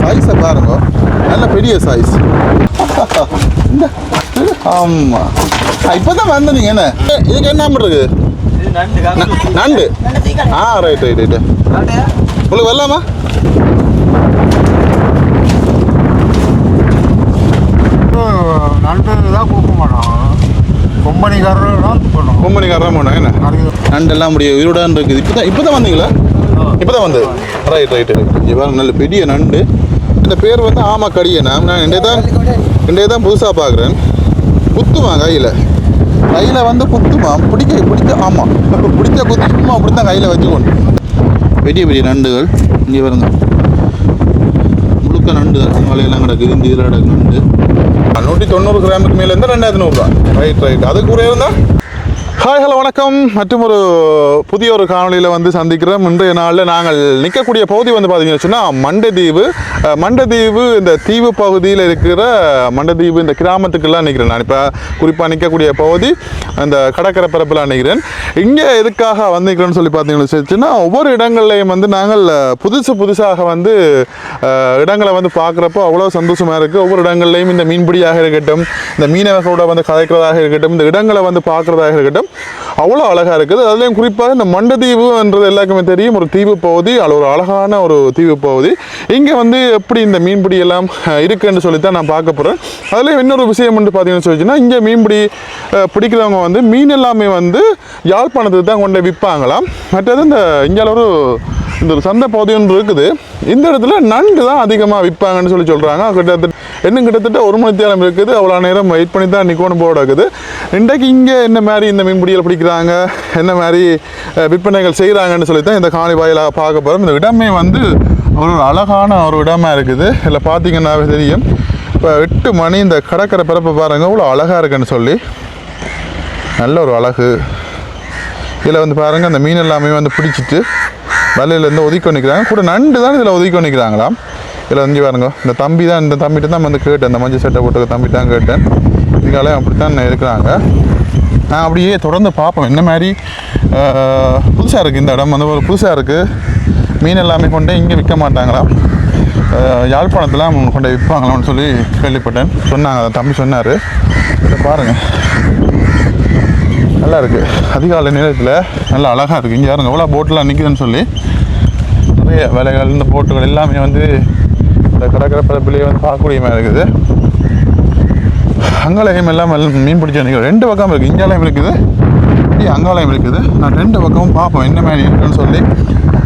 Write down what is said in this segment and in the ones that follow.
சைஸை பாருங்க. நல்ல பெரிய சைஸ் ஆமாம் இப்போ தான் வந்த நீங்கள் என்ன இதுக்கு என்ன ந- நண்டு? ஆ ரைட் ரைட் ரைட்டு உங்களுக்கு வரலாமா? நண்டு தான் கொடுக்க மாட்டோம் கொம்பனிக்காரர் தான் பண்ணுவோம் கும்பனிக்காரன் போனாங்க என்ன நண்டெல்லாம் முடிய உயிருடன் இருக்குது. இப்போ தான் இப்போ தான் வந்தீங்களா? இப்போ தான் வந்து ரைட் ரைட் ரைட் இங்கே நல்ல பெரிய நண்டு. இந்த பேர் வந்து ஆமா கடியனா நான் இன்றைய தான் இன்றைய தான் புதுசாக பார்க்குறேன். குத்துமா கையில்? கையில் வந்து குத்துமா? பிடிக்க பிடிக்க ஆமாம் பிடிச்ச குத்து சும்மா அப்படி தான் கையில் வச்சுக்கணும். பெரிய பெரிய நண்டுகள். இங்கே வருங்க முழுக்க நண்டு மலையெல்லாம் கிடக்குது இந்த இதில் கிடக்கு நண்டு. நூற்றி தொண்ணூறு கிராமுக்கு மேலே இருந்தால் ரெண்டாயிரத்தி நூறுரூவா ரைட் ரைட் அதுக்கு கூட இருந்தால் ஹாய் ஹலோ வணக்கம். மற்றும் ஒரு புதிய ஒரு காணொலியில் வந்து சந்திக்கிறோம். இன்றைய நாளில் நாங்கள் நிற்கக்கூடிய பகுதி வந்து பார்த்தீங்கன்னு சொன்னால் மண்டதீவு. மண்டதீவு இந்த தீவு பகுதியில் இருக்கிற மண்டதீவு இந்த கிராமத்துக்கெல்லாம் நிற்கிறேன் நான். இப்போ குறிப்பாக நிற்கக்கூடிய பகுதி அந்த கடற்கரை பரப்பில் நிற்கிறேன். இங்கே எதுக்காக வந்திருக்கிறேன்னு சொல்லி பார்த்தீங்கன்னு சொன்னா ஒவ்வொரு இடங்கள்லையும் வந்து நாங்கள் புதுசு புதுசாக வந்து இடங்களை வந்து பார்க்குறப்போ அவ்வளோ சந்தோஷமாக இருக்குது ஒவ்வொரு இடங்கள்லையும் இந்த மீன்பிடியாக இருக்கட்டும் இந்த மீனவர்களோட வந்து கதைக்கிறதாக இருக்கட்டும் இந்த இடங்களை வந்து பார்க்குறதாக இருக்கட்டும் அவ்வளோ அழகாக இருக்குது. அதுலேயும் குறிப்பாக இந்த மண்டதீவுன்றது எல்லாருக்குமே தெரியும். ஒரு தீவு பகுதி அது ஒரு அழகான ஒரு தீவு பகுதி. இங்கே வந்து எப்படி இந்த மீன்பிடி எல்லாம் இருக்குன்னு சொல்லி தான் நான் பார்க்க போகிறேன் அதுலேயும் இன்னொரு விஷயம் வந்து பார்த்தீங்கன்னு சொல்லிச்சுன்னா இங்கே மீன்பிடி பிடிக்கிறவங்க வந்து மீன் எல்லாமே வந்து யாழ்ப்பாணத்துக்கு தான் கொண்டு விற்பாங்களாம் மற்றது இந்த இங்கே ஒரு இந்த ஒரு சந்தை பகுதி ஒன்று இருக்குது. இந்த இடத்துல நண்டு தான் அதிகமாக விற்பாங்கன்னு சொல்லி சொல்கிறாங்க கிட்டத்தட்ட இன்னும் கிட்டத்தட்ட ஒரு மணி நேரம் இருக்குது. அவ்வளோ நேரம் வெயிட் பண்ணி தான் நிக்கோன் போட இருக்குது இன்றைக்கு இங்கே என்ன மாதிரி இந்த மீன்பிடிகள் பிடிக்கிறாங்க? என்ன மாதிரி விற்பனைகள் செய்கிறாங்கன்னு சொல்லி தான் இந்த காணி வாயிலாக பார்க்க போகிறோம் இந்த இடமே வந்து ஒரு அழகான ஒரு இடமா இருக்குது. இதில் பார்த்தீங்கன்னாவே தெரியும். இப்போ எட்டு மணி இந்த கடற்கரை பிறப்பை பாருங்கள் இவ்வளோ அழகாக இருக்குன்னு சொல்லி. நல்ல ஒரு அழகு. இதில் வந்து பாருங்கள் அந்த மீன் எல்லாமே வந்து பிடிச்சிட்டு வலையிலேருந்து ஒதுக்கி நிற்கிறாங்க கூட நண்டு தான் இதில் ஒதுக்கி நிற்கிறாங்களாம் இதில் வந்து பாருங்க. இந்த தம்பி தான் இந்த தம்பிட்டு தான் வந்து கேட்டேன். இந்த மஞ்சள் சட்டை போட்டு தம்பி தான் கேட்டேன். இதுக்கால அப்படி தான் இருக்கிறாங்க. நான் அப்படியே தொடர்ந்து பார்ப்போம். இந்த மாதிரி புதுசாக இருக்குது இந்த இடம். வந்து ஒரு புதுசாக இருக்குது மீன் எல்லாமே கொண்டு இங்கே விற்க மாட்டாங்களாம் யாழ்ப்பாணத்தில் கொண்டு விற்பாங்களான்னு விற்பாங்களாம்னு சொல்லி கேள்விப்பட்டேன். சொன்னாங்க தம்பி சொன்னார். இதை பாருங்கள் நல்லா இருக்குது அதிகாலை நேரத்தில் நல்லா அழகாக இருக்குது இங்கே யாருங்க எவ்வளோ போட்டெலாம் நிற்குதுன்னு சொல்லி. நிறைய வேலைகள் இந்த போட்டுகள் எல்லாமே வந்து அந்த கடற்கரை பரப்பிலேயே வந்து பார்க்கக்கூடிய மாதிரி இருக்குது. அங்காலயம் எல்லாம் மீன் பிடிச்ச நிற்கிற ரெண்டு பக்கம் இருக்குது இங்காலயம் இருக்குது. இப்படி அங்காலயம் இருக்குது. நான் ரெண்டு பக்கமும் பார்ப்போம். என்ன மாதிரி இருக்குன்னு சொல்லி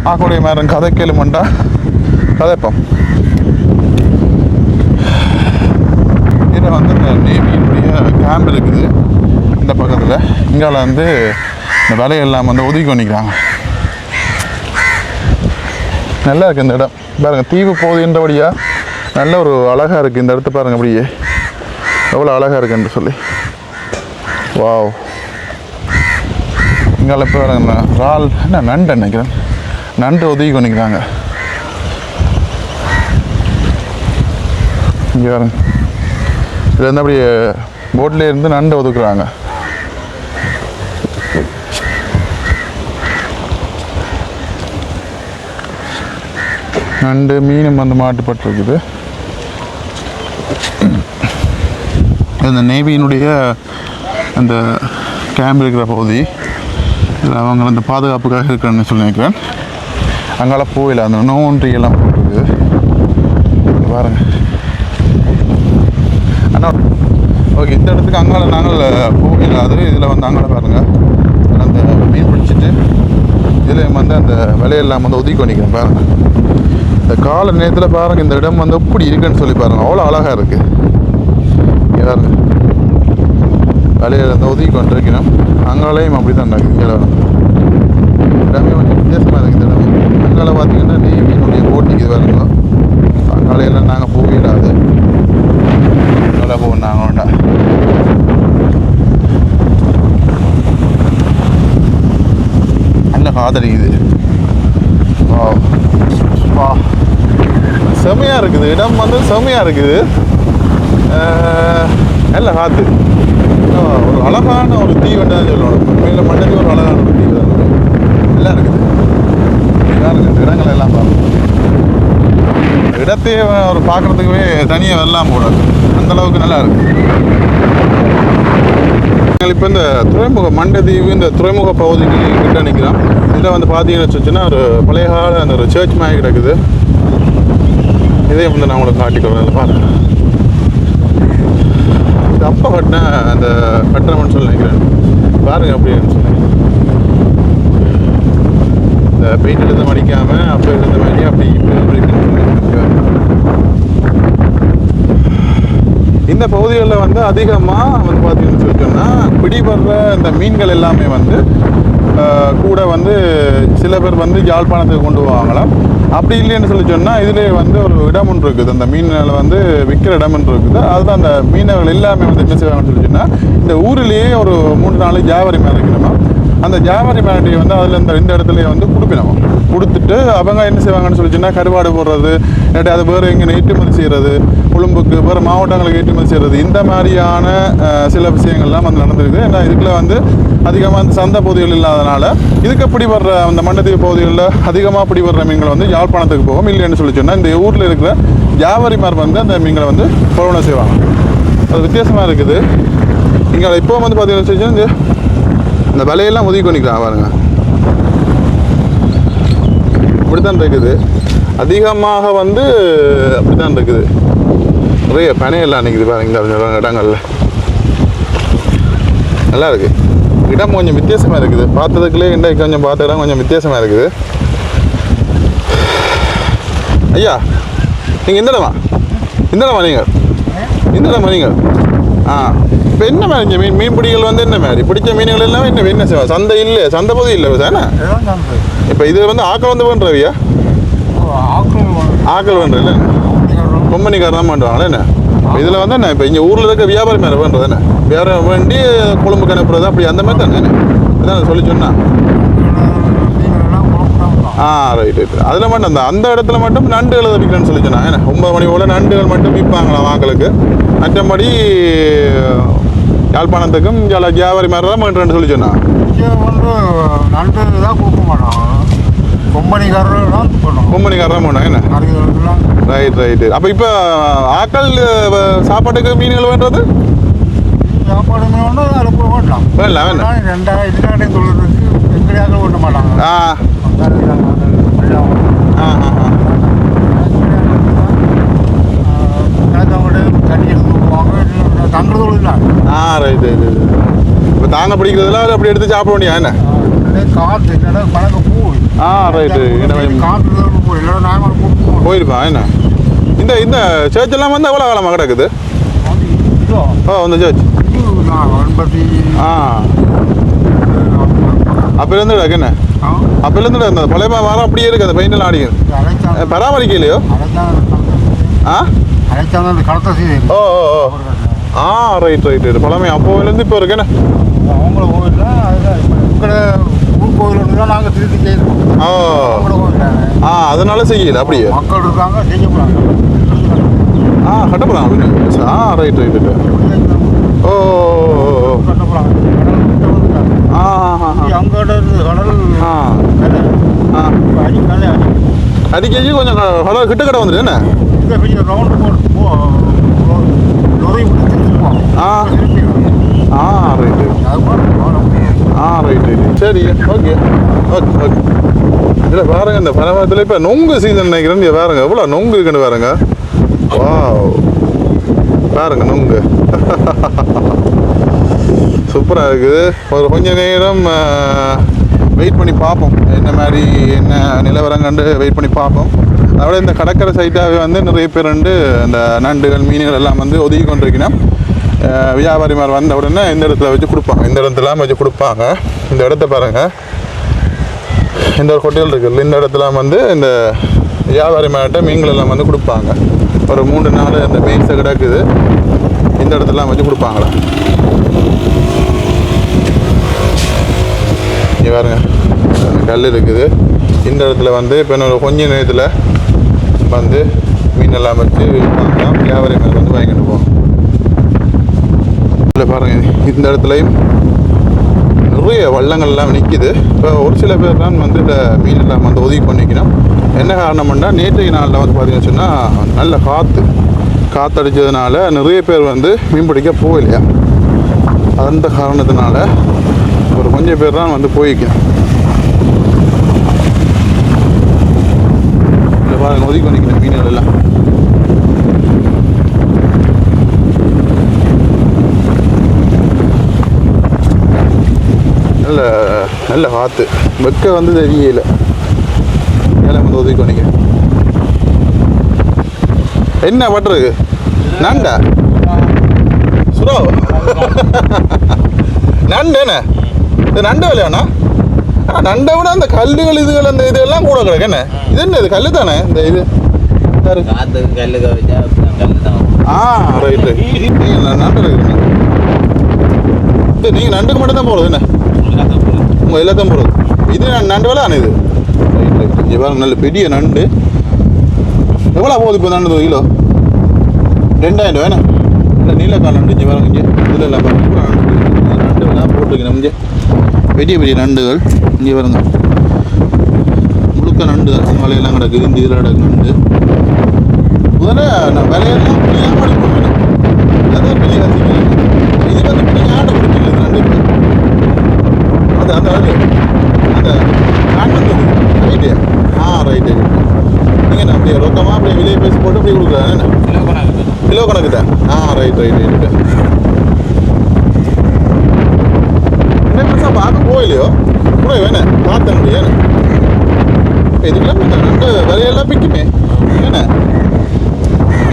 பார்க்கக்கூடிய மாதிரி கதை கேளுமண்டா கதைப்போம். இதில் வந்து இந்த நேவியினுடைய கேம்ப் இருக்குது. இந்த பக்கத்தில். இங்கால வந்து இந்த வேலையெல்லாம் வந்து ஒதுக்கி பண்ணிக்கிறாங்க நல்லா இருக்குது இந்த இடம். பாருங்கள் தீவு போகுதுன்றபடியாக நல்ல ஒரு அழகாக இருக்குது இந்த இடத்த பாருங்க அப்படியே. எவ்வளோ அழகாக இருக்குன்னு சொல்லி. வாவ் இங்கால இப்போ பாருங்க ரால் என்ன நண்டு நினைக்கிறேன். நண்டு உதவி பண்ணிக்கிறாங்க இங்கே பாருங்க. இதில் இருந்து அப்படியே போட்லேயே இருந்து நண்டு ஒதுக்குறாங்க. நண்டு மீனும் வந்து மாட்டுப்பட்டிருக்குது. இந்த நேவியினுடைய அந்த கேம்ப் இருக்கிற பகுதி. இதில் அவங்க அந்த பாதுகாப்புக்காக இருக்கிறேன்னு சொல்லி நினைக்கிறேன். அங்கால போயில அந்த நோன்றி எல்லாம் போட்டிருக்கு. பாருங்க. அண்ணா ஓகே இந்த இடத்துக்கு அங்கால நாங்கள் போகல அது இதில் வந்து அங்கால பாருங்க. அந்த மீன் பிடிச்சிட்டு இதில் வந்து அந்த விலையெல்லாம் வந்து ஒதுக்கி பண்ணிக்கிறேன் பாருங்க. இந்த கால நேரத்தில் பாருங்க இந்த இடம் வந்து எப்படி இருக்குன்னு சொல்லி பாருங்கள் அவ்வளோ அழகாக இருக்குது இங்க பாருங்க. விலையில இருந்து ஒதுக்கி கொண்டிருக்கிறோம். அங்காலையும் அப்படி தான் இருக்கு இடமே கொஞ்சம் வித்தியாசமாக இருக்குது இந்த இடமே அங்கால பார்த்தீங்கன்னா நேவியினுடைய போட்டிக்கு பாருங்க. அங்காலையெல்லாம் நாங்கள் போயிடாது. அங்கால போவோம் நாங்கள் வேண்டாம் நல்ல காதலிக்குது வா வா செமையாக இருக்குது. இடம் வந்து செமையாக இருக்குது. நல்ல காற்று ஒரு அழகான ஒரு தீவெண்டா சொல்லணும் மேலே மண்டலி ஒரு அழகான ஒரு தீவு தான் நல்லா இருக்குது. பாருங்க இந்த இடங்கள் எல்லாம் பார்க்கணும் இடத்தையே ஒரு பார்க்குறதுக்குவே தனியாக வரலாம் போடாது அந்த அளவுக்கு நல்லா இருக்கு. நாங்கள் இப்போ இந்த துறைமுக மண்டதீவு இந்த துறைமுக பகுதிக்கு கிட்ட நிற்கிறோம் இதில் வந்து பார்த்தீங்கன்னு வச்சுன்னா ஒரு பழைய கால அந்த ஒரு சர்ச் மாதிரி கிடக்குது. இதையும் வந்து நான் உங்களுக்கு காட்டிக்கிறேன் பாருங்க. இது அப்போ கட்டின அந்த கட்டணம்னு சொல்லி நினைக்கிறேன். பாருங்க அப்படின்னு சொல்லி. இந்த பெயிண்ட் எடுத்து மடிக்காம அப்போ எழுத மாதிரி அப்படி இப்படி இந்த பகுதிகளில் வந்து அதிகமாக வந்து பார்த்தீங்கன்னு சொல்லிட்டோம்னா பிடிபடுற இந்த மீன்கள் எல்லாமே வந்து கூட வந்து சில பேர் வந்து யாழ்ப்பாணத்துக்கு கொண்டு போவாங்களாம். அப்படி இல்லைன்னு சொல்லி சொன்னால் இதுலேயே வந்து ஒரு இடம் ஒன்று இருக்குது. அந்த மீன்களை வந்து விற்கிற இடம் ஒன்று இருக்குது. அதுதான் அந்த மீனவர்கள் எல்லாமே வந்து என்ன செய்வாங்கன்னு சொல்லி சொன்னால் இந்த ஊரிலேயே ஒரு மூன்று நாள் ஜாவரி மேலே வைக்கணுமா அந்த ஜாவரி மேலட்டியை வந்து அதில் இந்த ரெண்டு இடத்துலையே வந்து கொடுப்பினோம். கொடுத்துட்டு அவங்க என்ன செய்வாங்கன்னு சொல்லி கருவாடு போடுறது இல்லாட்டி அது வேறு எங்கே ஏற்றுமதி செய்கிறது கொழும்புக்கு வேறு மாவட்டங்களுக்கு ஏற்றுமதி செய்கிறது இந்த மாதிரியான சில விஷயங்கள்லாம் வந்து நடந்திருக்கு. ஏன்னா இதுக்குள்ள வந்து அதிகமாக அந்த சந்தை பகுதிகள் இல்லாதனால இதுக்கு பிடிபடுற அந்த மண்டதீவு பகுதிகளில் அதிகமாக பிடிபடுற மீன்கள் வந்து யாழ்ப்பாணத்துக்கு போகும் இல்லைன்னு சொல்லி சொன்னால் இந்த ஊரில் இருக்கிற வியாபாரிமார் வந்து அந்த மீன்களை வந்து கொரோனா செய்வாங்க. அது வித்தியாசமாக இருக்குது. இங்கே இப்போ வந்து பார்த்தீங்கன்னு சொல்லி இந்த விலையெல்லாம் வலையெல்லாம் ஒதுக்கி பாருங்கள் பாருங்க இருக்குது. அதிகமாக வந்து அப்படித்தான் இருக்குது. நிறைய பனையெல்லாம் நிற்குது பாருங்க இந்த இடங்களில். நல்லா இருக்கு. இடம் கொஞ்சம் வித்தியாசமாக இருக்குது. பார்த்ததுக்குள்ளே இன்றைக்கு கொஞ்சம் பார்த்த இடம் கொஞ்சம் வித்தியாசமாக இருக்குது. ஐயா நீங்கள் இந்த இடமா? இந்த இடமா நீங்கள் இந்த இடமா நீங்கள் ஆ. இப்போ என்ன மாதிரி மீன் மீன் பிடிகள் வந்து என்ன மாதிரி? பிடிச்ச மீன்கள் எல்லாம் என்ன என்ன செய்வோம் சந்தை இல்லை சந்தை பகுதி இல்லை சந்தை. இப்போ இது வந்து ஆக்கள் வந்து பண்ணுறவியா ஆக்கள் ஆக்கள் பண்ணுற இல்லை கொம்பனிக்காரர் தான் பண்ணுவாங்களே என்ன? இதில் வந்து என்ன இப்போ இங்கே ஊரில் இருக்க வியாபாரி மேலே பண்ணுறது என்ன? வியாபாரம் வேண்டி கொழும்புக்கு அனுப்புறது அப்படி அந்த மாதிரி தானே அதான் சொல்லி சொன்னா மீனெல்லாம் குழப்பம் ஆ ரைட் ரைட் அதில் மட்டும் அந்த அந்த இடத்துல மட்டும் நண்டுகள் விற்கிறேன்னு சொல்லி சொன்னாங்க என்ன? ஒன்பது மணி போல் நண்டுகள் மட்டும் விற்பாங்களாம் வாக்களுக்கு மற்றபடி யாழ்ப்பாணத்துக்கும் ஜல வியாபாரி மாதிரி தான் பண்ணுறேன்னு சொல்லி சொன்னான் வந்து நண்டு தான் கொடுக்க மாட்டாங்க. கொம்பனிக்காரர் தான் பண்ணுவோம் கொம்பனிக்காரர் தான் பண்ணுவாங்க என்ன? ரைட் ரைட்டு அப்போ இப்போ ஆக்கள் சாப்பாட்டுக்கு மீன்கள் வேண்டது? சாப்பாடு மீன் ஒன்று அதில் போட மாட்டான் வேண்டாம். வேண்டாம் ரெண்டாயிரம் ரெண்டாயிரம் தொழிலுக்கு எங்கடையாக ஓட்ட மாட்டாங்க. ஆ ஆ ஆ தங்குறது இல்லை ஆ ரைட் ரைட் தாங்க பிடிக்கிறதுல அதை அப்படி எடுத்து சாப்பிட வேண்டியா என்ன? காற்று இல்லைன்னா பழக்க பூ. ஆ ரைட்டு காற்று இல்லைன்னா நாங்கள் போட்டு போயிருப்பான் என்ன? இந்த இந்த சர்ச் எல்லாம் வந்து எவ்வளோ காலமாக கிடக்குது? ஓ இந்த சர்ச் ஆ. அப்போலேருந்து கிடக்கு என்ன? அப்போலேருந்து அந்த பழைய வாரம் அப்படியே இருக்கு அந்த பெயிண்டெல்லாம் அழைச்சாங்க பராமரிக்கலையோ? ஆ? அந்த ஓ ஓ ஆ ரைட் ரைட் ரைட் பழமை அப்போலேருந்து இப்போ இருக்கு என்ன? அவங்கள கோவில் அதுதான் இப்போ எங்களை ஊர் கோவில் தான் நாங்கள் திருத்தி செய்யணும் ஓ அவங்கள கோவில் ஆ அதனால செய்யல அப்படியே மக்கள் இருக்காங்க செய்ய போகிறாங்க ஆ கட்டப்பலாம் அப்படின்னு ஆ ரைட் ரைட் ரைட் ஓ. கட்ட போகிறாங்க கடல் கிட்ட ஆ ஆ, ஆ, அங்கே இருந்து கடல் ஆ ஆ இப்போ அடி அடிக்கடி கொஞ்சம் க- கடை கிட்ட கடை வந்துட்டு என்ன பெரிய ரவுண்டு போட்டு போ ஆ. ஆ ரைட் ஆ ரைட் ரைட் சரி ஓகே ஓகே ஓகே இல்லை பாருங்க இந்த பரமத்தில் இப்போ நொங்கு சீசன் நினைக்கிறேன். இங்க பாருங்க எவ்வளோ நொங்கு இருக்குன்னு பாருங்க. வா பாருங்க நொங்கு. சூப்பராக இருக்குது. ஒரு கொஞ்ச நேரம் வெயிட் பண்ணி பார்ப்போம். என்ன மாதிரி என்ன நிலவரம் கண்டு வெயிட் பண்ணி பார்ப்போம். அதோட இந்த கடற்கரை சைட்டாகவே வந்து நிறைய பேர் வந்து இந்த நண்டுகள் மீன்கள் எல்லாம் வந்து ஒதுக்கி கொண்டிருக்கணும் வியாபாரிமார் வந்த உடனே இந்த இடத்துல வச்சு கொடுப்பாங்க. இந்த இடத்துலாம் வச்சு கொடுப்பாங்க. இந்த இடத்த பாருங்கள் இந்த ஒரு ஹோட்டல் இருக்குல்ல இந்த இடத்துல வந்து இந்த வியாபாரி மாட்ட மீன்கள் எல்லாம் வந்து கொடுப்பாங்க. ஒரு மூணு நாள் அந்த மீன்ஸை கிடக்குது. இந்த இடத்துலாம் வச்சு கொடுப்பாங்களா? இங்கே பாருங்க. கல் இருக்குது. இந்த இடத்துல வந்து இப்போ இன்னொரு கொஞ்ச நேரத்தில் வந்து மீன் எல்லாம் வச்சு வியாபாரி மேல் வந்து வாங்கிட்டு போவோம் இல்லை பாருங்கள் இந்த இடத்துலையும் நிறைய வள்ளங்கள்லாம் நிற்கிது இப்போ ஒரு சில பேர் தான் வந்து இந்த மீன் எல்லாம் வந்து ஒதுக்கி பண்ணிக்கணும் என்ன காரணம்னா நேற்றைய நாளில் வந்து பார்த்திங்கன்னு சொன்னால் நல்ல காற்று காற்றடிச்சதுனால நிறைய பேர் வந்து மீன் பிடிக்க போகலையா? அந்த காரணத்தினால ஒரு கொஞ்சம் பேர் தான் வந்து போய்க்கணும் இல்லை பாருங்கள் ஒதுக்கி பண்ணிக்கணும் மீன்கள் எல்லாம். நல்ல நல்ல காற்று வெக்க வந்து தெரியல. ஏழை வந்து ஒதுக்கி நிற்க என்ன பட்டுருக்கு நண்டா? சுரோ? நண்டு என்ன? இது நண்டு விலையாண்ணா ஆ நண்டை விட அந்த கல்லுகள் இதுகள் அந்த இதெல்லாம் கூட கிடக்கு. என்ன? இது என்ன இது? கல்லு தானே? இந்த இது. ஆ ரைட்டு நீங்கள் நண்டு இருக்குண்ணா நீங்கள் நண்டுக்கு மட்டும் தான் போகிறது என்ன? உங்கள் எல்லாத்தையும் போகிறது இது ந- நண்டு வேலை தானே இது? இங்கே பாருங்க நல்ல பெரிய நண்டு. எவ்வளோ போகுது இப்போ நண்டு கிலோ? ரெண்டாயிரம் ரூபா என்ன இல்லை நீலக்கால் நண்டு இங்கே பாருங்க இங்கே. இதில் எல்லாம் பாருங்க நண்டு. இருக்கு. நண்டு விலை போட்டிருக்கேன் இங்கே. பெரிய பெரிய நண்டுகள். இங்கே பாருங்க. முழுக்க நண்டு தான். வலையெல்லாம் கிடக்குது இந்த இதில் கிடக்கு நண்டு. முதல்ல நான் விலையெல்லாம் புரியாம படிப்பேன் அதான் பெரிய கசிங்க இது வந்து பிள்ளைங்க ஆட்டை பிடிச்சிங்க இது அது அந்த அது. அந்த காட்டு ரைட்டு ஆ ரைட்டு நீங்கள் அப்படியே ரொக்கமாக அப்படியே விலையை பேசி போட்டு அப்படியே கொடுக்குறேன். என்ன? கிலோ கணக்கு தான். ஆ ரைட் ரைட் ரைட்டு என்ன பெருசாக பார்க்க போயிலையோ கூட வேணே பார்த்த முடியாது இதுக்கெல்லாம் ரெண்டு விலையெல்லாம் பிக்குமே. என்ன?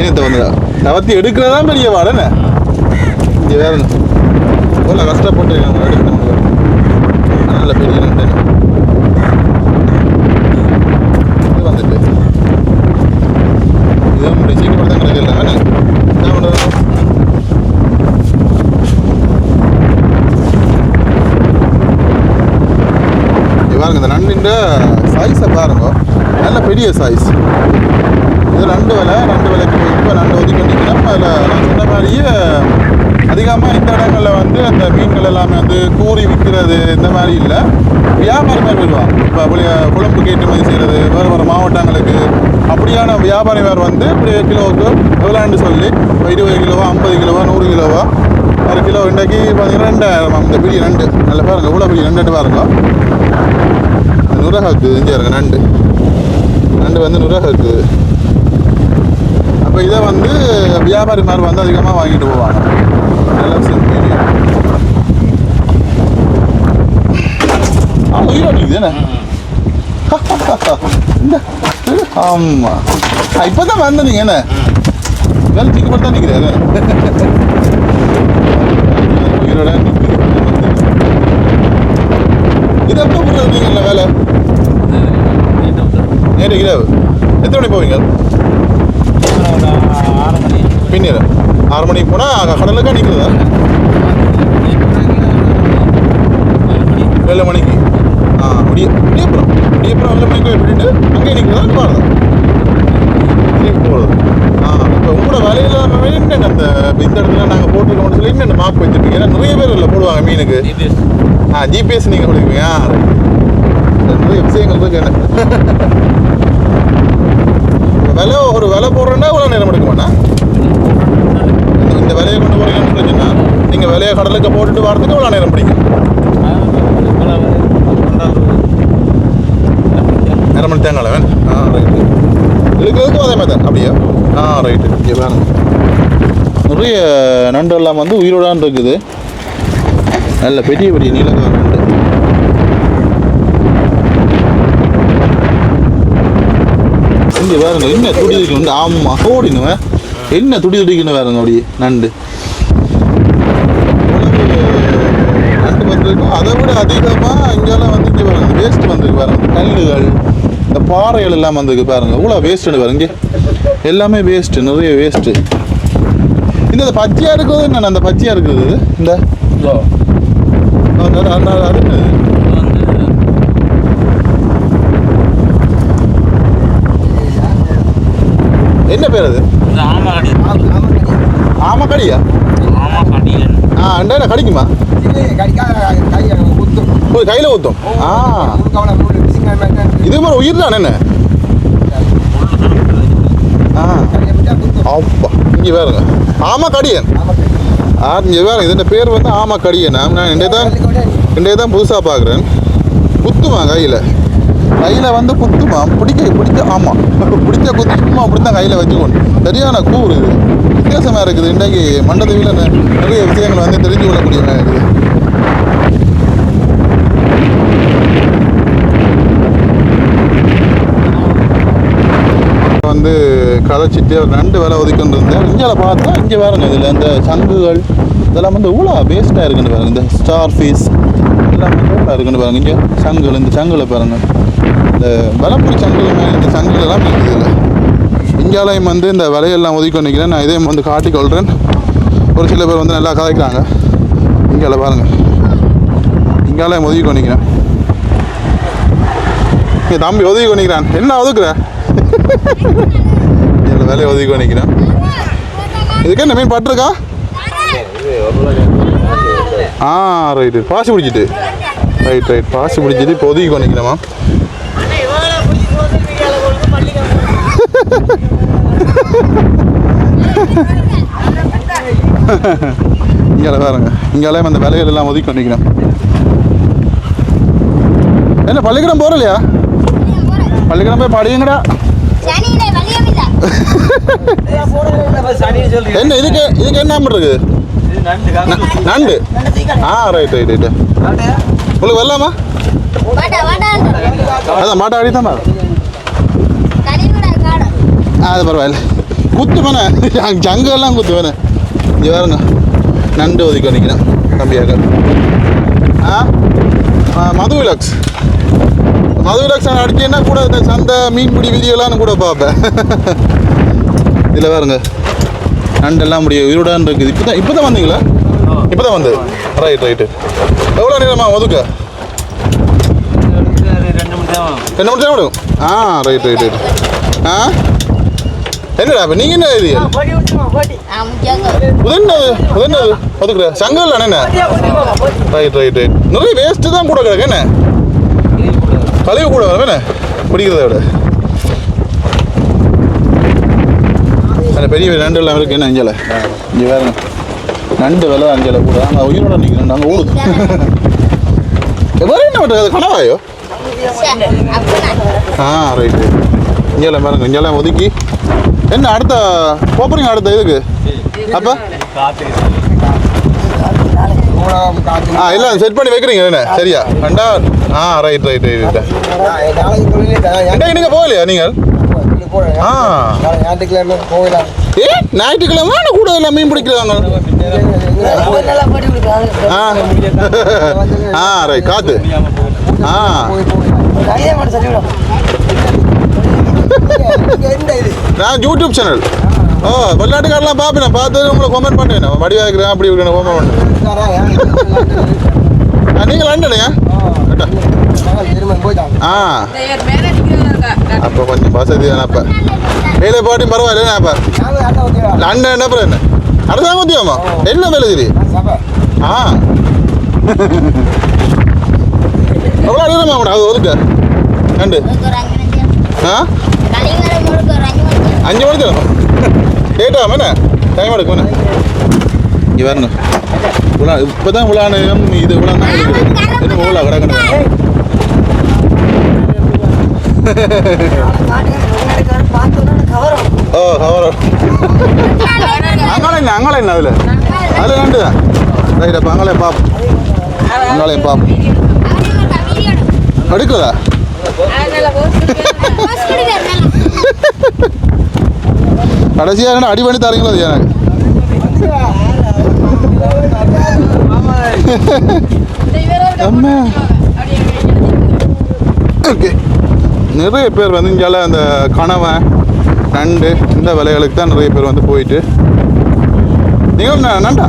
இனத்தை வந்ததா நவத்தி எடுக்கிறதா பெரிய வாடை என்ன? இங்கே வேற எவ்வளோ கஷ்டப்பட்டு எடுக்கணும் பெரிய நண்டு இது வந்துட்டு இது முடிச்சு சீக்கிரம் தான் கிடைக்கல என்ன என்ன பண்ணுறது இங்க பாருங்க இந்த நண்டின் சைஸை பாருங்க. நல்ல பெரிய சைஸ் இது ரெண்டு விலை ரெண்டு விலைக்கு இப்போ நண்டு ஒதுக்கி பண்ணிக்கலாம் அதில் நான் சொன்ன மாதிரியே அதிகமாக இந்த இடங்களில் வந்து அந்த மீன்கள் எல்லாமே வந்து கூறி விற்கிறது இந்த மாதிரி இல்லை. வியாபாரி மாதிரி இப்போ வெளிய கொழும்புக்கு ஏற்றுமதி செய்கிறது வேறு வேறு மாவட்டங்களுக்கு. அப்படியான வியாபாரி வேறு வந்து இப்படி கிலோவுக்கு எவ்வளோன்னு சொல்லி இப்போ இருபது கிலோவா ஐம்பது கிலோவா நூறு கிலோவா ஒரு கிலோ இன்றைக்கு பார்த்தீங்கன்னா ரெண்டாயிரம். இந்த பெரிய நண்டு நல்ல பாருங்கள் இவ்வளோ பெரிய நண்டு பாருங்க. நுரகாக்கு இங்கே இருங்க நண்டு நண்டு வந்து நுரகாக்கு அப்போ இதை வந்து வியாபாரி மாதிரி வந்து அதிகமாக வாங்கிட்டு போவாங்க. நல்ல விஷயம் வந்த என்ன வேலை தூக்கப்பட்டு தான் நிற்கிறாரு இது எப்போ போடுறது வேலை நேற்று இரவு எத்தனை மணி போவீங்க ஆறு மணிக்கு போனால் கடலுக்கா நிற்கிறதா ஏழு மணிக்கு. ஆ விடிய விடியப்புறம். விடியப்புறம் ஏழு மணிக்கு விட்டுட்டு அங்கேயே நிற்கிறதா பாருங்க. திருப்பி போகிறது ஆ இப்போ உங்களோட வேலையில் என்னென்ன அந்த இந்த இடத்துல நாங்கள் போட்டிருக்கோம்னு சொல்லி என்னென்ன மார்க் வச்சுருப்பீங்க ஏன்னா நிறைய பேர் இல்லை போடுவாங்க மீனுக்கு. ஆ ஜிபிஎஸ் நீங்கள் கொடுக்குவீங்க ஆ. நிறைய விஷயங்கள் இருக்கு விலை ஒரு விலை போடுறேன்னா இவ்வளோ நேரம் எடுக்குமாண்ணா இந்த- இந்த விலையை கொண்டு போறீங்கன்னு சொல்லிச்சுன்னா நீங்கள் விலையை கடலுக்கு போட்டுட்டு வரதுக்கு இவ்வளோ நேரம் பிடிக்கும். நேரம் மணி தேங்காய் வேணும். ஆ ரைட்டு இழுக்கிறதுக்கும் அதே மாதிரி தான். அப்படியா? ஆ ரைட்டு இங்கே பாருங்க நிறைய நண்டு எல்லாம் வந்து உயிரோடான் இருக்குது. நல்ல பெரிய பெரிய நீலக்கார நண்டு. இங்கே பாருங்க என்ன துடி இருக்கணும் ஆமாம் ஓடினுவேன் என்ன துடி துடிக்கணும் பாருங்க அப்படியே நண்டு. நண்டு வந்திருக்கும் அதை விட அதிகமாக இங்கெல்லாம் வந்து இங்கே பாருங்க வேஸ்ட் வந்திருக்கு பாருங்க. கல்லுகள் இந்த பாறைகள் எல்லாம் வந்திருக்கு பாருங்க. இவ்வளோ வேஸ்ட்டுன்னு பாருங்க இங்க. எல்லாமே வேஸ்ட்டு நிறைய வேஸ்ட்டு இந்த பச்சையாக இருக்கிறது என்ன அந்த பச்சையாக இருக்குது இந்த? அது- அது- அது- அது? பேர் அது ஆமா கடியா ஆ அண்டா கடிக்குமா? போய் கையில் ஊற்றும் ஆ. இது மாதிரி உயிர் தானே என்ன? ஆ. அப்பா இங்கே பாருங்க. ஆமா கடியன் ஆ இங்கே பாருங்க இதோட பேர் வந்து ஆமா கடியன் நான் இன்றைய தான் இன்றைய தான் புதுசாக பார்க்குறேன். குத்துமா கையில்? கையில் வந்து குத்துமா? பிடிக்க பிடிக்க ஆமாம் பிடிச்ச குத்து சும்மா அப்படி தான் கையில் வச்சுக்கணும். சரியான கூறு. இது வித்தியாசமாக இருக்குது. இன்றைக்கு மண்டதவியில் நிறைய விஷயங்கள் வந்து தெரிஞ்சு கொள்ளக்கூடியதாக இருக்குது. வந்து கதைச்சிட்டு ஒரு ரெண்டு வேலை ஒதுக்கிட்டு இருந்தேன். இங்கே பார்த்தா இங்கே வேறுங்க இதில் இந்த சங்குகள் இதெல்லாம் வந்து ஊழா வேஸ்ட்டாக இருக்குன்னு பாருங்கள் இந்த ஸ்டார் ஃபீஸ் எல்லாம் வந்து ஊழா இருக்குன்னு பாருங்கள் இங்கே சங்குகள் இந்த சங்குகளை பாருங்கள் இந்த வலப்புரி சங்குகள் மேலே இந்த சங்குகள் எல்லாம் இருக்குது இதில் இங்காலையும் வந்து இந்த விலையெல்லாம் ஒதுக்கி நிற்கிறேன் நான் இதையும் வந்து காட்டிக்கொள்கிறேன் ஒரு சில பேர் வந்து நல்லா கதைக்கிறாங்க. இங்கால பாருங்கள் இங்காலையும் ஒதுக்கி கொண்டிக்கிறேன் என் தம்பி ஒதுக்கி கொண்டிக்கிறான் என்ன ஒதுக்குற? என்னோட வேலையை ஒதுக்கி கொண்டிக்கிறேன் இதுக்கு என்ன மீன் பட்டிருக்கா? ஆ ரைட்டு பாசி பிடிச்சிட்டு. ரைட் ரைட் பாசி பிடிச்சிட்டு இப்போ ஒதுக்கி கொண்டிக்கிறேம்மா இங்கே பாருங்க. இங்கெல்லாம் அந்த விலைகள் எல்லாம் ஒதுக்கி கொண்டிக்கிறேன் என்ன பள்ளிக்கூடம் போகிறலையா பள்ளிக்கூடம் போய் படியுங்கடா. என்ன இதுக்கு இதுக்கு என்ன இருக்கு? நண்டு. ஆ ரைட் ரைட் ரைட் உங்களுக்கு வரலாமா? அதான் மாட்டை அடி தான் கனிவிட காடு அது பரவாயில்ல. குத்து வேணே ஜங்கு எல்லாம் குத்து வேணே இங்கே பாருங்க. நண்டு ஒதுக்கி நிற்கிறேன் தம்பியாக ஆ? மது விலாக்ஸ். மது விலாக்ஸ் நான் அடிச்சேன்னா கூட இந்த சந்தை மீன்பிடி வீடியோலாம் கூட பார்ப்பேன். இதில் பாருங்க. நண்டெல்லாம் முடியும் உயிருடன் இருக்குது. இப்போ தான் இப்போ தான் வந்தீங்களா இப்போ தான் வந்து ரைட் ரைட்டு எவ்வளோ நேரமா ஒதுக்க ரெண்டு மணி நேரம் ஆ ரைட் ரைட் ரைட் ஆ? என்னடா இப்போ நீங்கள் என்ன இது? உதன்னது உதன்னது ஒதுக்குற. சங்கல் என்ன? ரைட் ரைட் ரைட் நிறைய வேஸ்ட்டு தான் கூட கிடக்கு என்ன? கழிவு கூட வரும் என்ன? பிடிக்கிறத விட. அந்த பெரிய நண்டு எல்லாம் இருக்கு என்ன அஞ்சல இங்கே வேறுங்க நண்டு விலை அஞ்சல கூட. அங்கே உயிரோட நிற்கிறேன் அங்கே ஓடுது. வேறு என்ன பண்ணுறது கனவாயோ? ஆ ரைட் ரைட் இங்கெல்லாம் பாருங்க இங்கெல்லாம் ஒதுக்கி. என்ன அடுத்த போப்பறீங்க அடுத்த இதுக்கு? அப்போ? ஆ எல்லாம் செட் பண்ணி வைக்கிறீங்க என்ன? சரியா? ரெண்டா ஆ ரைட் ரைட் ரைட் ரைட் ரெண்டா நீங்கள் போகலையா நீங்கள்? ஆ. ஞாயிற்றுக்கிழமை போகலாம் ஏ ஞாயிற்றுக்கிழமை கூட எல்லாம் மீன் பிடிக்கிறாங்க? ஆ. ஆ ரைட் காத்து. ஆ. நான் யூடியூப் சேனல் ஓ வெளிநாட்டுக்காரெல்லாம் பார்ப்பேன். பார்த்து உங்களை கமெண்ட் பண்ணுவேன் நான் வடிவா இருக்கிறேன் அப்படி இருக்கிறேன் கமெண்ட் பண்ணுவேன் நீங்கள் லண்டனையா ஆ அப்போ கொஞ்சம் வசதி அப்போ. வேலை பாட்டியும் பரவாயில்ல அப்போ? லண்டன் என்ன அப்புறம் என்ன? அரசாங்க உத்தியோகமா என்ன வேலை தெரியும் ஆ. எவ்வளோ அடிக்கிறமா மேடம் அது ஒதுக்க. நண்டு ஒரு அஞ்சு நிமிஷம் ஆ கலிங்கரை முழுக்க ஒரு அஞ்சு நிமிஷம் அஞ்சு மணிக்கு லேட் ஆகும் என்ன டைம் எடுக்கும் என்ன இங்கே வரணும் உலா இப்போ தான் உலானயம் இது உலா தான் இருக்குது என்ன உலா கிடக்கணும் ஓ கவரம் அங்காளம் என்ன அங்காளம் என்ன அதில் அதில் நண்டு தான் ரைட் அப்போ அங்காளையும் கடைசியாக என்ன அடி பண்ணி தரீங்களோ எனக்கு? ஓகே. நிறைய பேர் வந்து இங்கே அந்த கணவன் நண்டு இந்த விலைகளுக்கு தான் நிறைய பேர் வந்து போயிட்டு. நீங்கள் நண்டா?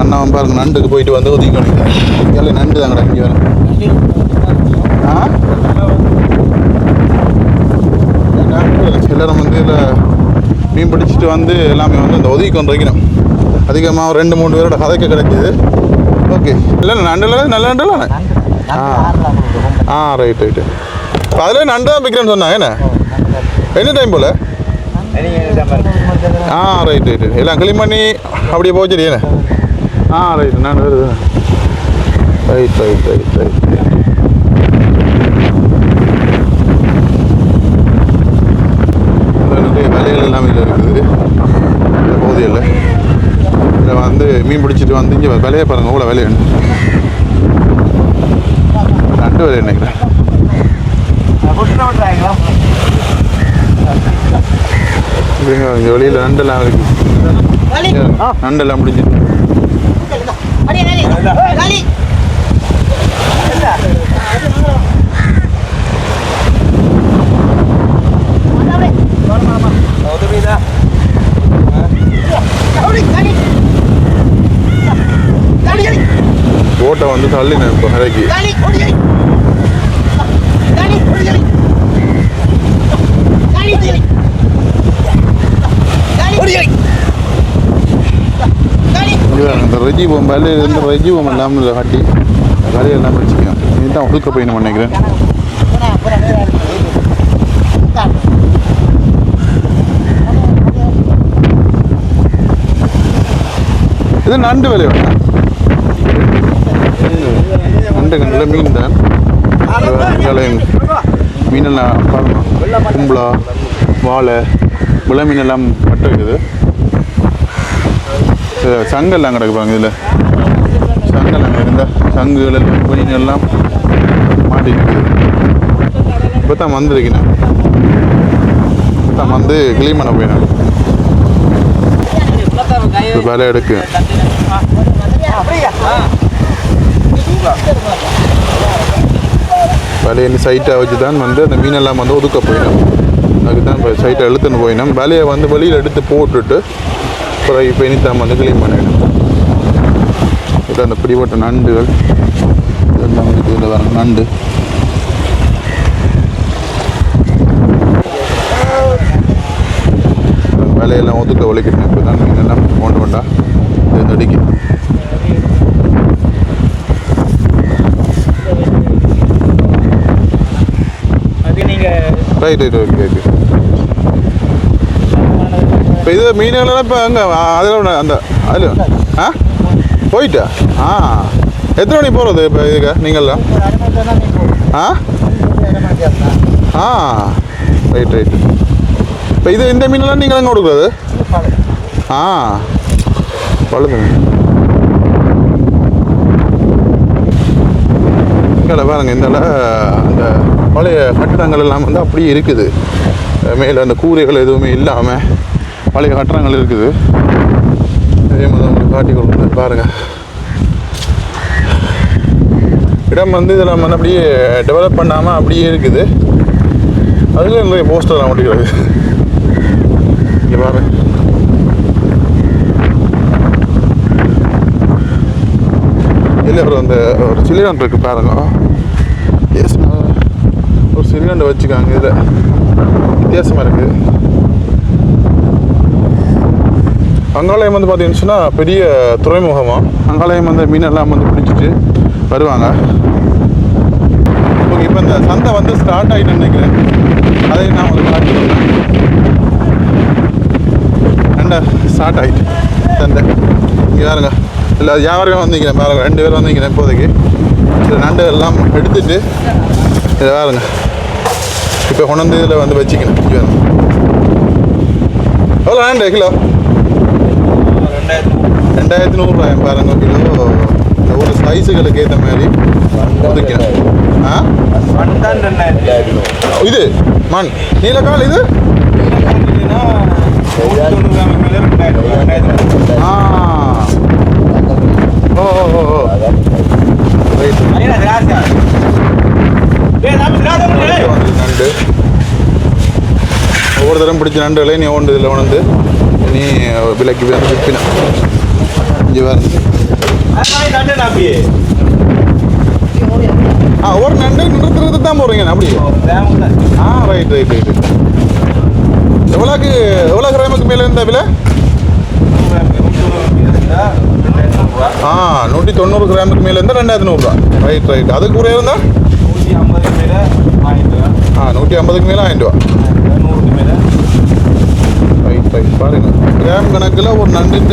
அண்ணன் பாருங்க நண்டுக்கு போயிட்டு வந்து ஒதுக்கி இங்கே நண்டு தான் கிடைக்கும் இங்கே ஆ? எல்லாரும் வந்து இதில் மீன் பிடிச்சிட்டு வந்து எல்லாமே வந்து இந்த ஒதுக்கி கொண்டு வைக்கணும் அதிகமாக ஒரு ரெண்டு மூணு பேரோட கதைக்க கிடைக்குது. ஓகே இல்லை நண்டில் நல்ல நண்டில் ஆ ஆ ரைட் ரைட்டு அதில் நண்டு தான் விற்கிறேன்னு சொன்னாங்க என்ன? என்ன டைம் போல்? ஆ ரைட் ரைட் எல்லாம் க்ளீன் பண்ணி அப்படியே போச்சு என்ன? ஆ ரைட் நான் வருது ரைட் ரைட் ரைட் ரைட் இதில் இருக்குது இந்த பகுதியில் இதில் வந்து மீன் பிடிச்சிட்டு வந்து இங்கே விலையை பாருங்க எவ்வளோ விலை நண்டு விலை நினைக்கிறேன் இங்க வெளியில் நண்டெல்லாம் இருக்குது நண்டெல்லாம் முடிஞ்சிட்டு ஓட்டை வந்து தள்ளினேன் இப்போ கரைக்கு இங்கே இந்த ரெஜீவம் வேலையில் இருந்து ரெஜீவம் இல்லாமல் இதில் கட்டி. வேலையை எல்லாம் வச்சுக்கலாம் இதுதான் ஒடுக்க போயின்னு நினைக்கிறேன். இது நண்டு விலை வேணாம். நண்டு கண்டில் மீன் தான் மீனெல்லாம் கும்பலா வாழை விளை மீனெல்லாம் மட்டும் இருக்குது. சங்கெல்லாம் கிடக்கு பாருங்க இதில். சங்கெல்லாம் இருந்தால் சங்குகள் எல்லாம் மீன் எல்லாம் மாட்டிருக்கு இப்போ தான் வந்திருக்கேன் தான் வந்து கிளீன் பண்ண இப்போ வேலை எடுக்கு. வேலையை இன்னும் சைட்டாக வச்சு தான் வந்து அந்த மீனெல்லாம் வந்து ஒதுக்க போயிடும் அதுக்கு தான் இப்போ சைட்டை இழுத்துன்னு போயிடும் வேலையை வந்து வெளியில் எடுத்து போட்டுட்டு அப்புறம் இப்போ இனித்தான் வந்து க்ளீன் பண்ணிடும் இது அந்த பிடிபட்ட நண்டுகள். இதெல்லாம் இதில் வர நண்டு. வேலையெல்லாம் ஒதுக்க ஒழிக்கணும் இப்போ தான் மீனெல்லாம் கொண்டு வேண்டாம் இது நடிக்கும் அது நீங்கள் ரைட் ரைட் ஓகே ஓகே இப்போ இது மீன்களெல்லாம் இப்போ அங்கே அதில் அந்த அதில் ஆ? போயிட்டா? ஆ. எத்தனை மணி போகிறது இப்போ இதுக்கு நீங்கள்லாம்? ஆ? ஆ. ரைட் ரைட் இப்போ இது இந்த மீனெல்லாம் நீங்கள் எங்கே கொடுக்குறது? ஆ. பழுது. இங்கே பாருங்க இந்த அந்த பழைய கட்டிடங்கள் எல்லாம் வந்து அப்படியே இருக்குது. மேலே அந்த கூரைகள் எதுவுமே இல்லாமல் பழைய கட்டடங்கள் இருக்குது. அதே மாதிரி உங்களுக்கு காட்டி கொடுக்குறது. பாருங்க. இடம் வந்து இதெல்லாம் வந்து அப்படியே டெவலப் பண்ணாமல் அப்படியே இருக்குது. அதுல நிறைய போஸ்டர்லாம் ஒட்டிக்கிறது. இங்கே பாருங்க. இல்லை ஒரு அந்த ஒரு சிலிண்டர் இருக்குது பாருங்க. ஒரு சிலிண்டர் வச்சுக்காங்க இதில். வித்தியாசமாக இருக்குது அங்காலயம் வந்து பார்த்தீங்கன்னு பெரிய துறைமுகமாக அங்காலயம் வந்து மீனெல்லாம் வந்து பிடிச்சிட்டு வருவாங்க. ஓகே இப்போ இந்த சந்தை வந்து ஸ்டார்ட் ஆகிட்டு நினைக்கிறேன். அதை நான் உங்களுக்கு காட்டி ரெண்டா ஸ்டார்ட் ஆகிட்டு சந்தை இங்கே பாருங்க. இல்லை யாரும் வந்தீங்க பாருங்க ரெண்டு பேரும் வந்தீங்க இப்போதைக்கு. இந்த நண்டு எல்லாம் எடுத்துட்டு இதை பாருங்க. இப்போ கொண்டு வந்து இதில் வந்து. வச்சுக்கணும் இங்கே எவ்வளோ நண்டு கிலோ? ரெண்டாயிரத்தி நூறுரூவாய் பாருங்க கிலோ. ஒரு சைஸுகளுக்கு ஏற்ற மாதிரி ஒதுக்கணும். ஆ? இது மண். நீலக்கால் இது? ஆ. ஓ ஓ ஓ ஓ. ரைட் நண்டு ஒவ்வொரு தரம் பிடிச்ச நண்டுகளை நீ ஒன்று இதில் உணர்ந்து. நீ விலைக்கு வந்து விற்பின. இங்கே வேறு. ஆ ஒரு நண்டு நிறுத்துறது தான் போகிறீங்க அப்படி. ஆ ரைட் ரைட் ரைட் எவ்வளோக்கு எவ்வளோ கிராமுக்கு மேலே இருந்தா விலை? ஆ நூற்றி தொண்ணூறு கிராமுக்கு மேலே இருந்தால் ரெண்டாயிரத்தி நூறுரூவா. ரைட் ரைட் அதுக்கு கூட இருந்தால் நூற்றி ஐம்பதுக்கு மேலே ஆ நூற்றி ஐம்பதுக்கு மேலே ரைட் ரைட் பாருங்க கிராம் கணக்கில் ஒரு நண்டின்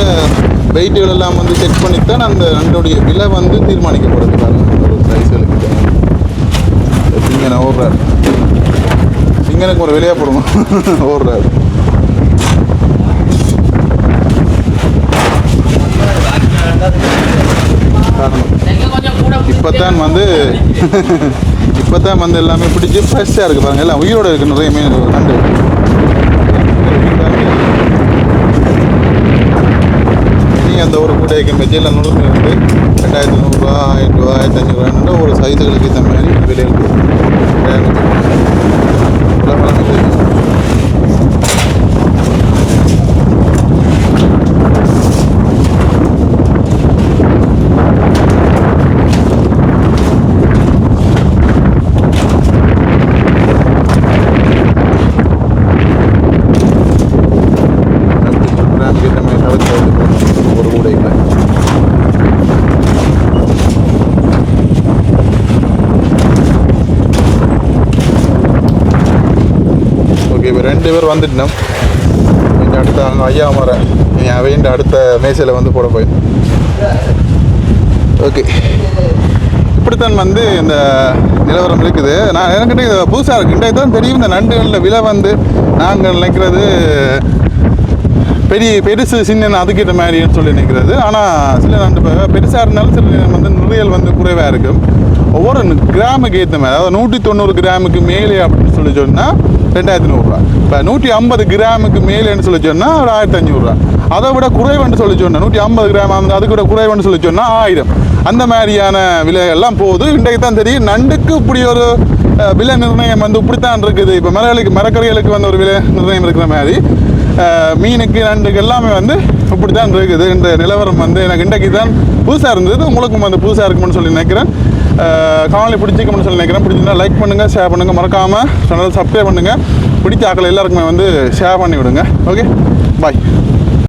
வெயிட்டுகள் எல்லாம் வந்து செக் பண்ணித்தான் அந்த நண்டுடைய விலை வந்து தீர்மானிக்கப்படுது பாருங்க ஒரு சைஸ்களுக்கு சிங்கனை ஓடுறாரு சிங்கனுக்கு ஒரு விலையாக போடுங்க ஓடுறாரு தான் வந்து இப்போத்தான் வந்து எல்லாமே பிடிச்சி ஃப்ரெஷ்ஷாக இருக்குது பாருங்கள் எல்லாம் உயிரோட இருக்குது நிறைய மீன் நண்டு அந்த ஒரு கூடைக்கு மெஜியில் நூறு வந்து ரெண்டாயிரத்தி நூறுரூவா ஆயிரம் ரூபா ஆயிரத்தி அஞ்சூறுவான்னு ஒரு சைஸுகளுக்கு இந்த மாதிரி விலைகள் உலகம் இது. கிராம் கிட்ட மாதிரி கலந்து வந்து ஒரு கூடைக்கு ஓகே இப்போ ரெண்டு பேர் வந்துட்டோம். இங்கே அடுத்த அங்கே ஐயா மர என் வேண்ட அடுத்த மேசையில் வந்து போட போய். ஓகே இப்படித்தான் வந்து இந்த நிலவரம் இருக்குது. நான் எனக்கிட்ட இது புதுசாக இருக்குது இன்றைக்கு தான் தெரியும் இந்த நண்டுகளில் விலை வந்து நாங்கள் நினைக்கிறது பெரிய பெருசு சின்ன அதுக்கிட்ட மாதிரின்னு சொல்லி நினைக்கிறது. ஆனால் சில நண்டு பெருசாக இருந்தாலும் சில வந்து நுரையல் வந்து குறைவாக இருக்கும். ஒவ்வொரு கிராமுக்கு ஏற்ற மாதிரி அதாவது நூற்றி தொண்ணூறு கிராமுக்கு மேலே அப்படின்னு சொல்லி சொன்னால் ரெண்டாயிரத்தி நூறுரூவா இப்போ நூற்றி ஐம்பது கிராமுக்கு மேலேன்னு சொல்லி சொன்னால் ஒரு ஆயிரத்தி அஞ்சூறுரூவா அதை விட குறைவுன்னு சொல்லி சொன்னால் நூற்றி ஐம்பது கிராம் அந்த அதுக்கு விட குறைவுன்னு சொல்லி சொன்னால் ஆயிரம். அந்த மாதிரியான விலையெல்லாம் போகுது. இன்றைக்கு தான் தெரியும் நண்டுக்கு இப்படி ஒரு விலை நிர்ணயம் வந்து இப்படித்தான் இருக்குது. இப்போ மரகளுக்கு மரக்கறிகளுக்கு வந்து ஒரு விலை நிர்ணயம் இருக்கிற மாதிரி மீனுக்கு நண்டுக்கு எல்லாமே வந்து இப்படி தான் இருக்குது. இந்த நிலவரம் வந்து எனக்கு இன்றைக்கு தான் புதுசாக இருந்தது. உங்களுக்கும் வந்து புதுசாக இருக்கும்னு சொல்லி நினைக்கிறேன். காணொலி பிடிச்சிக்கணும்னு சொல்லி நினைக்கிறேன். பிடிச்சிருந்தா லைக் பண்ணுங்கள் ஷேர் பண்ணுங்கள் மறக்காமல் சேனல் சப்ஸ்கிரைப் பண்ணுங்கள் பிடிச்ச ஆக்கள் எல்லாருக்குமே வந்து ஷேர் பண்ணி விடுங்க. Okay bye